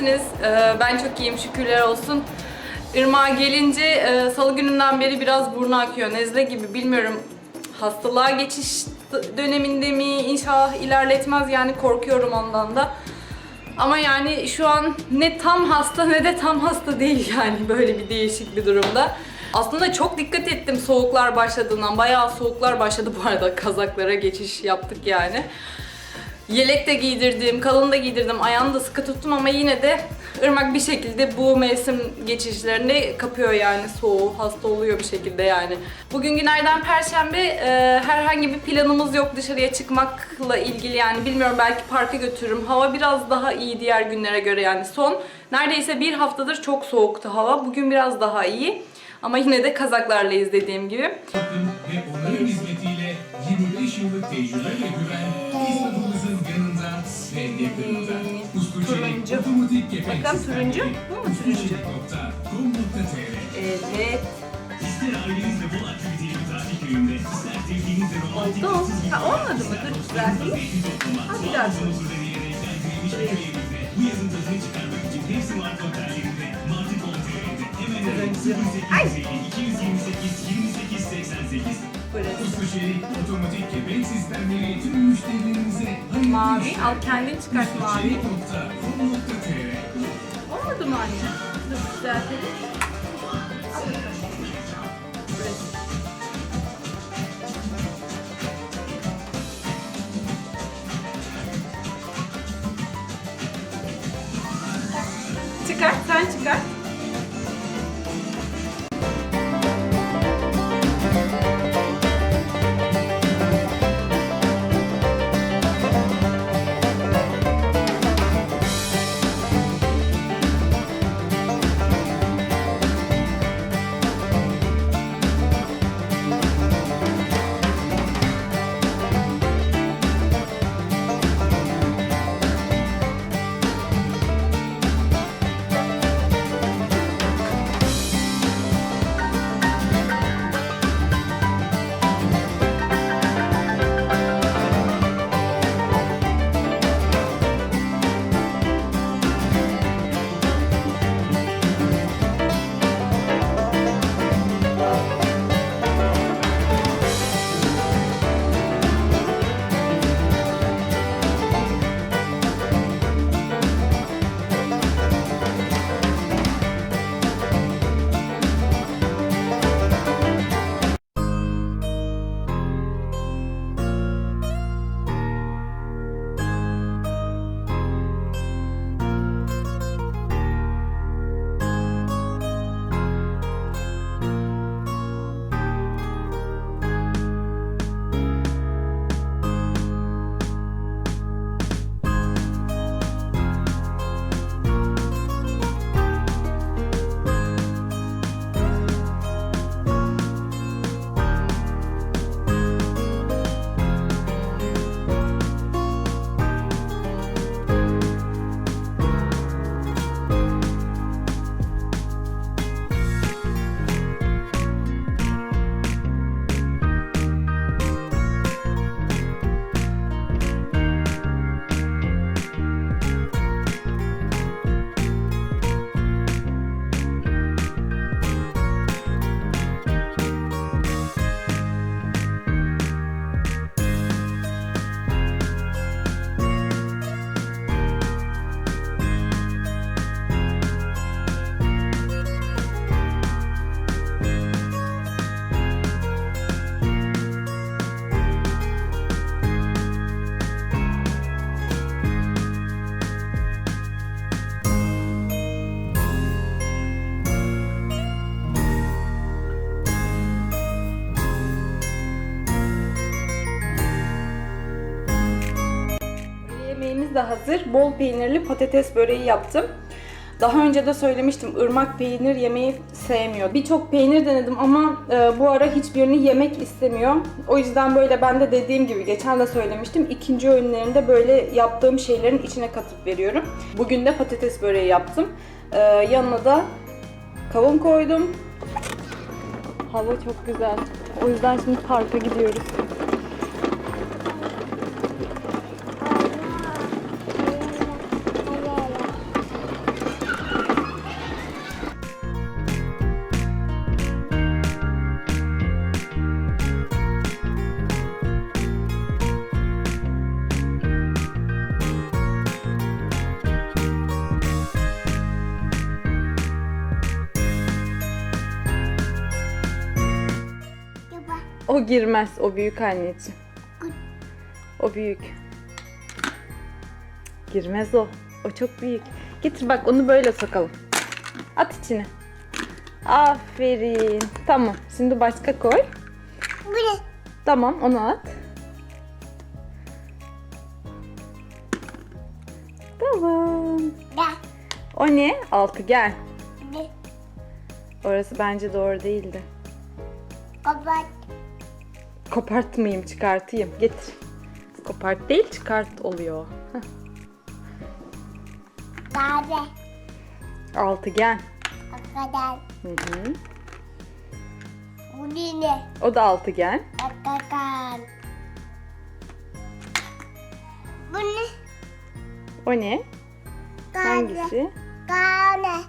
nasılsınız? Ee, ben çok iyiyim, şükürler olsun. Irmağa gelince e, salı gününden beri biraz burnu akıyor. Nezle gibi bilmiyorum. Hastalığa geçiş döneminde mi? İnşallah ilerletmez yani korkuyorum ondan da. Ama yani şu an ne tam hasta ne de tam hasta değil yani böyle bir değişik bir durumda. Aslında çok dikkat ettim soğuklar başladığından. Bayağı soğuklar başladı bu arada. Kazaklara geçiş yaptık yani. Yelek de giydirdim, kalın da giydirdim, ayağını da sıkı tuttum ama yine de ırmak bir şekilde bu mevsim geçişlerini kapıyor yani soğuğu, hasta oluyor bir şekilde yani. Bugün günlerden perşembe e, herhangi bir planımız yok dışarıya çıkmakla ilgili yani bilmiyorum belki parka götürürüm. Hava biraz daha iyi diğer günlere göre yani son neredeyse bir haftadır çok soğuktu hava. Bugün biraz daha iyi ama yine de kazaklarlayız dediğim gibi. ve onların hizmetiyle 25 yıllık tecrübe ve güven Ustuçelik Turuncu. Kepenk Sistemleri, turuncu. Bu mu turuncu? Evet. İster ailenizle bol aktiviteli bir tatil köyünde, ister sevdiğinizle romantik Oldu. Ha, olmadı mı? Dur, düzelteyim. Ha, bir daha. köyümüzde bu yazın tadını çıkarmak için hepsi Mart Otellerinde, Martı Konterinde, hemen arayın 0850 228 28 88 Burası. Otomatik Kepenk Sistemleri tüm müşterilerimize hayırlı Mavi. işler. Al kendin çıkart mavi. Olmadı mı anne? Dur düzeltelim. De hazır. Bol peynirli patates böreği yaptım. Daha önce de söylemiştim ırmak peynir yemeyi sevmiyor. Birçok peynir denedim ama e, bu ara hiçbirini yemek istemiyor. O yüzden böyle ben de dediğim gibi geçen de söylemiştim. ikinci öğünlerinde böyle yaptığım şeylerin içine katıp veriyorum. Bugün de patates böreği yaptım. E, yanına da kavun koydum. Hava çok güzel. O yüzden şimdi parka gidiyoruz. O girmez. O büyük anneciğim. O büyük. Girmez o. O çok büyük. Getir bak onu böyle sokalım. At içine. Aferin. Tamam. Şimdi başka koy. Bu ne? Tamam onu at. Tamam. Ben. O ne? Altıgen. Ne? Orası bence doğru değildi. Kapat. Kopartmayayım, çıkartayım. Getir. Kopart değil, çıkart oluyor. Heh. Kahve. Altıgen. Kadar. Hı hı. Bu ne? O da altıgen. Kakakan. Bu ne? O ne? Kahve. Hangisi? Kahve.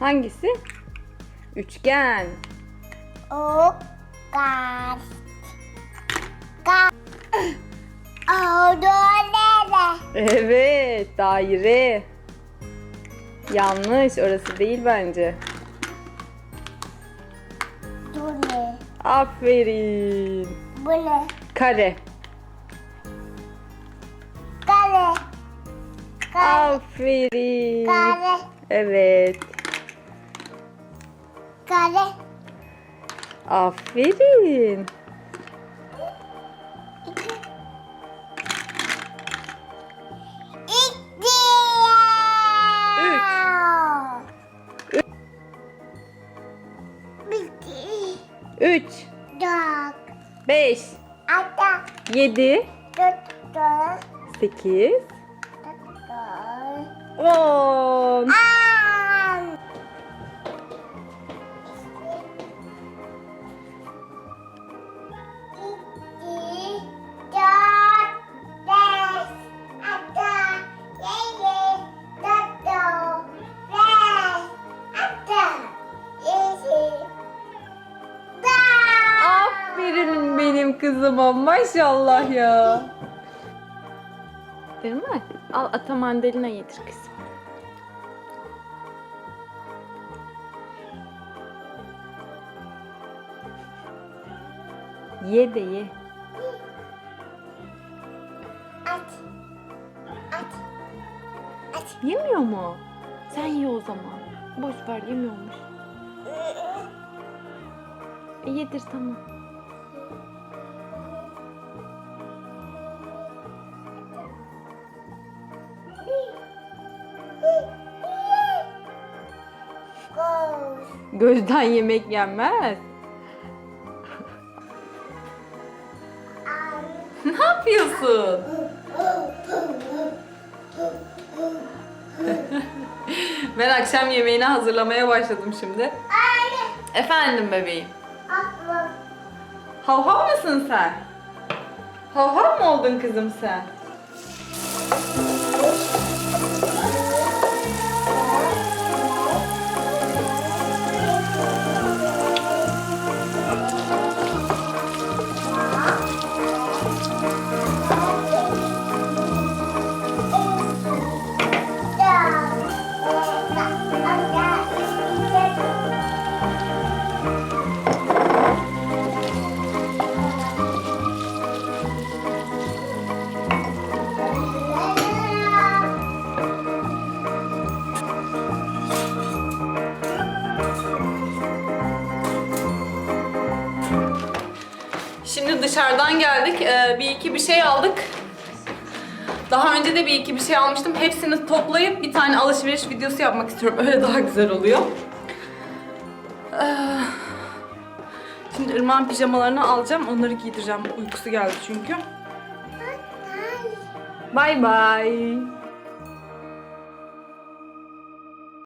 Hangisi? Üçgen. O Ka. O dole. Evet, daire. Yanlış, orası değil bence. Bu ne? Aferin. Bu ne? Kare. Kare. Kare. Aferin. Kare. Evet. Kare. Aferin. Üç. Dört. beş, Ata. yedi, Dört. Sekiz, Dört. on. An. Kızıma maşallah ya. Irmak al ata mandalina yedir kızım. Ye de ye. At. At. At. Yemiyor mu? Sen ye o zaman. Boş ver yemiyormuş. E, yedir tamam. Gözden yemek yenmez. Ne yapıyorsun? ben akşam yemeğini hazırlamaya başladım şimdi. Efendim bebeğim. Hav hav mısın sen? Hav hav mı oldun kızım sen? Ee, bir iki bir şey aldık. Daha önce de bir iki bir şey almıştım. Hepsini toplayıp bir tane alışveriş videosu yapmak istiyorum. Öyle daha güzel oluyor. Ee, Şimdi Irmak'ın pijamalarını alacağım. Onları giydireceğim. Uykusu geldi çünkü. Bye bye.